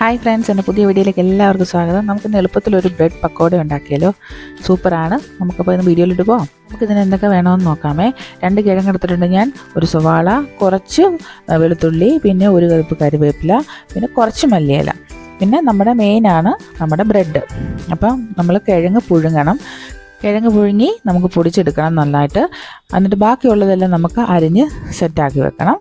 Hi friends എന്റെ പുതിയ വീഡിയോയിലേക്ക് എല്ലാവർക്കും സ്വാഗതം. നമുക്കിന്ന് എളുപ്പത്തിൽ ഒരു ബ്രെഡ് പക്കോട ഉണ്ടാക്കിയാലോ? സൂപ്പറാണ്. നമുക്കപ്പോൾ ഇന്ന് വീഡിയോയിലിട്ട് പോകാം നമുക്കിതിന് എന്തൊക്കെ വേണമെന്ന് നോക്കാമേ. രണ്ട് കിഴങ്ങ് എടുത്തിട്ടുണ്ട് ഞാൻ. ഒരു സവാള കുറച്ച് വെളുത്തുള്ളി പിന്നെ ഒരു കറുപ്പ് കറിവേപ്പില പിന്നെ കുറച്ച് മല്ലിയില. പിന്നെ നമ്മുടെ മെയിനാണ് നമ്മുടെ ബ്രെഡ് അപ്പം നമ്മൾ കിഴങ്ങ് പുഴുങ്ങണം. കിഴങ്ങ് പുഴുങ്ങി നമുക്ക് പൊടിച്ചെടുക്കണം നന്നായിട്ട്. എന്നിട്ട് ബാക്കിയുള്ളതെല്ലാം നമുക്ക് അരിഞ്ഞ് സെറ്റാക്കി വെക്കണം.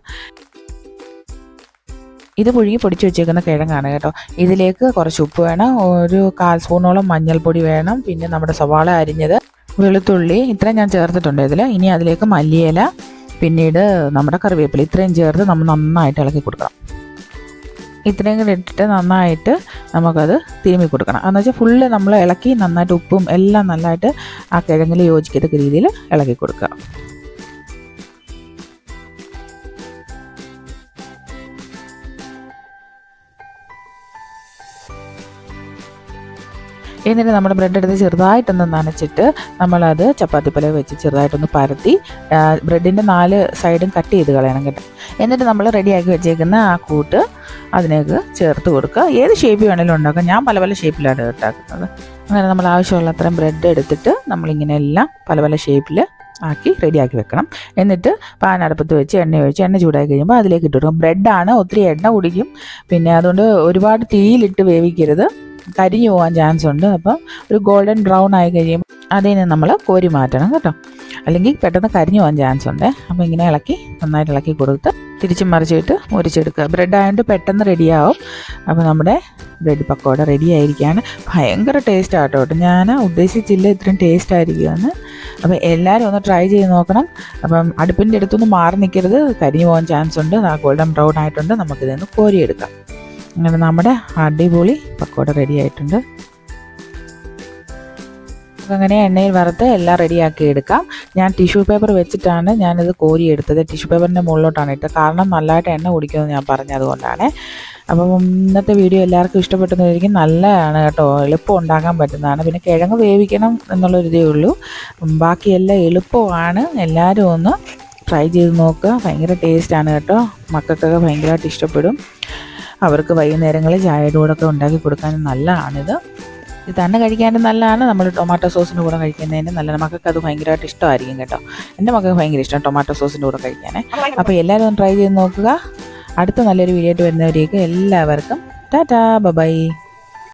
ഇത് പുഴുങ്ങി പൊടിച്ച് വെച്ചേക്കുന്ന കിഴങ്ങാണ് കേട്ടോ. ഇതിലേക്ക് കുറച്ച് ഉപ്പ് വേണം ഒരു കാൽ സ്പൂണോളം മഞ്ഞൾപ്പൊടി വേണം പിന്നെ നമ്മുടെ സവാള അരിഞ്ഞത് വെളുത്തുള്ളി ഇത്രയും ഞാൻ ചേർത്തിട്ടുണ്ട് ഇതിൽ ഇനി അതിലേക്ക് മല്ലിയില പിന്നീട് നമ്മുടെ കറിവേപ്പില ഇത്രയും ചേർത്ത് നമ്മൾ നന്നായിട്ട് ഇളക്കി കൊടുക്കണം. ഇത്രയും കൂടെ ഇട്ടിട്ട് നന്നായിട്ട് നമുക്കത് തിരുമ്മി കൊടുക്കണം. എന്ന് വെച്ചാൽ ഫുള്ള് നമ്മൾ ഇളക്കി നന്നായിട്ട് ഉപ്പും എല്ലാം നന്നായിട്ട് ആ കിഴങ്ങിൽ യോജിക്കത്തക്ക രീതിയിൽ ഇളക്കി കൊടുക്കുക. എന്നിട്ട് നമ്മൾ ബ്രെഡ് എടുത്ത് ചെറുതായിട്ടൊന്ന് നനച്ചിട്ട് നമ്മളത് ചപ്പാത്തിപ്പല വെച്ച് ചെറുതായിട്ടൊന്ന് പരത്തി ബ്രെഡിന്റെ നാല് സൈഡും കട്ട് ചെയ്ത് കളയണം കേട്ടോ. എന്നിട്ട് നമ്മൾ റെഡിയാക്കി വെച്ചേക്കുന്ന ആ കൂട്ട് അതിനേക്ക് ചേർത്ത് കൊടുക്കുക. ഏത് ഷേപ്പ് വേണമെങ്കിലും ഉണ്ടാക്കാം. ഞാൻ പല പല ഷേപ്പിലാണ് ഉണ്ടാക്കുന്നത് അങ്ങനെ നമ്മൾ ആവശ്യമുള്ള അത്രയും ബ്രെഡ് എടുത്തിട്ട് നമ്മളിങ്ങനെ എല്ലാം പല പല ഷേപ്പിൽ ആക്കി റെഡിയാക്കി വെക്കണം. എന്നിട്ട് പാൻ അടുപ്പത്ത് വെച്ച് എണ്ണ ഒഴിച്ച് എണ്ണ ചൂടാക്കി കഴിയുമ്പോൾ അതിലേക്ക് ഇട്ട് കൊടുക്കും. ബ്രെഡാണ് ഒത്തിരി എണ്ണ കുടിക്കും. പിന്നെ അതുകൊണ്ട് ഒരുപാട് തീയിലിട്ട് വേവിക്കരുത്. കരിഞ്ഞു പോകാൻ ചാൻസ് ഉണ്ട്. അപ്പം ഒരു ഗോൾഡൻ ബ്രൗൺ ആയി കഴിയുമ്പോൾ അതിൽ നിന്ന് നമ്മൾ കോരി മാറ്റണം കേട്ടോ. അല്ലെങ്കിൽ പെട്ടെന്ന് കരിഞ്ഞു പോകാൻ ചാൻസ് ഉണ്ട്. അപ്പോൾ ഇങ്ങനെ ഇളക്കി നന്നായിട്ട് ഇളക്കി കൊടുത്ത് തിരിച്ച് മറിച്ചിട്ട് മുരിച്ചെടുക്കുക ബ്രെഡ് ആയതുകൊണ്ട് പെട്ടെന്ന് റെഡിയാവും അപ്പോൾ നമ്മുടെ ബ്രെഡ് പക്കോട റെഡി ആയിരിക്കുകയാണ്. ഭയങ്കര ടേസ്റ്റ് ആട്ടോ കേട്ടോ. ഞാൻ ഉദ്ദേശിച്ചില്ല ഇത്രയും ടേസ്റ്റ് ആയിരിക്കുമെന്ന് അപ്പോൾ എല്ലാവരും ഒന്ന് ട്രൈ ചെയ്ത് നോക്കണം. അപ്പം അടുപ്പിന്റെ അടുത്തൊന്നും മാറി നിൽക്കരുത്. കരിഞ്ഞു പോകാൻ ചാൻസ് ഉണ്ട്. ഗോൾഡൻ ബ്രൗൺ ആയിട്ടുണ്ട്. നമുക്കിതൊന്ന് കോരിയെടുക്കാം. അങ്ങനെ നമ്മുടെ അടിപൊളി പക്കോട റെഡി ആയിട്ടുണ്ട്. അങ്ങനെ എണ്ണയിൽ വറുത്ത് എല്ലാം റെഡിയാക്കി എടുക്കാം. ഞാൻ ടിഷ്യൂ പേപ്പർ വെച്ചിട്ടാണ് ഞാനിത് കോരിയെടുത്തത്. ടിഷ്യൂ പേപ്പറിന്റെ മുകളിലോട്ടാണ് ഇട്ടത്. കാരണം നല്ലതായിട്ട് എണ്ണ കുടിക്കുമെന്ന് ഞാൻ പറഞ്ഞതുകൊണ്ടാണ് അപ്പം ഇന്നത്തെ വീഡിയോ എല്ലാവർക്കും ഇഷ്ടപ്പെട്ടെന്നിരിക്കും നല്ലതാണ് കേട്ടോ. എളുപ്പം ഉണ്ടാക്കാൻ പറ്റുന്നതാണ്. പിന്നെ കിഴങ്ങ് വേവിക്കണം എന്നുള്ളൊരിതേ ഉള്ളൂ. ബാക്കിയെല്ലാം എളുപ്പമാണ്. എല്ലാവരും ഒന്ന് ട്രൈ ചെയ്ത് നോക്കുക. ഭയങ്കര ടേസ്റ്റാണ് കേട്ടോ. മക്കൾക്കൊക്കെ ഭയങ്കരമായിട്ട് ഇഷ്ടപ്പെടും. അവർക്ക് വൈകുന്നേരങ്ങളിൽ ചായയുടെ കൂടെ ഒക്കെ ഉണ്ടാക്കി കൊടുക്കാനും നല്ലതാണിത്. ഇത് തന്നെ കഴിക്കാനും നല്ലതാണ്. നമ്മൾ ടൊമാറ്റോ സോസിന്റെ കൂടെ കഴിക്കുന്നതിന് നല്ലതാണ് മക്കൾക്ക് അത് ഭയങ്കരമായിട്ട് ഇഷ്ടമായിരിക്കും കേട്ടോ. എന്റെ മക്കൾക്ക് ഭയങ്കര ഇഷ്ടം ടൊമാറ്റോ സോസിന്റെ കൂടെ കഴിക്കാനേ. അപ്പോൾ എല്ലാവരും ഒന്ന് ട്രൈ ചെയ്ത് നോക്കുക. അടുത്ത നല്ലൊരു വീഡിയോ ആയിട്ട് വരുന്നവരേക്ക് എല്ലാവർക്കും ടാറ്റാ ബൈ.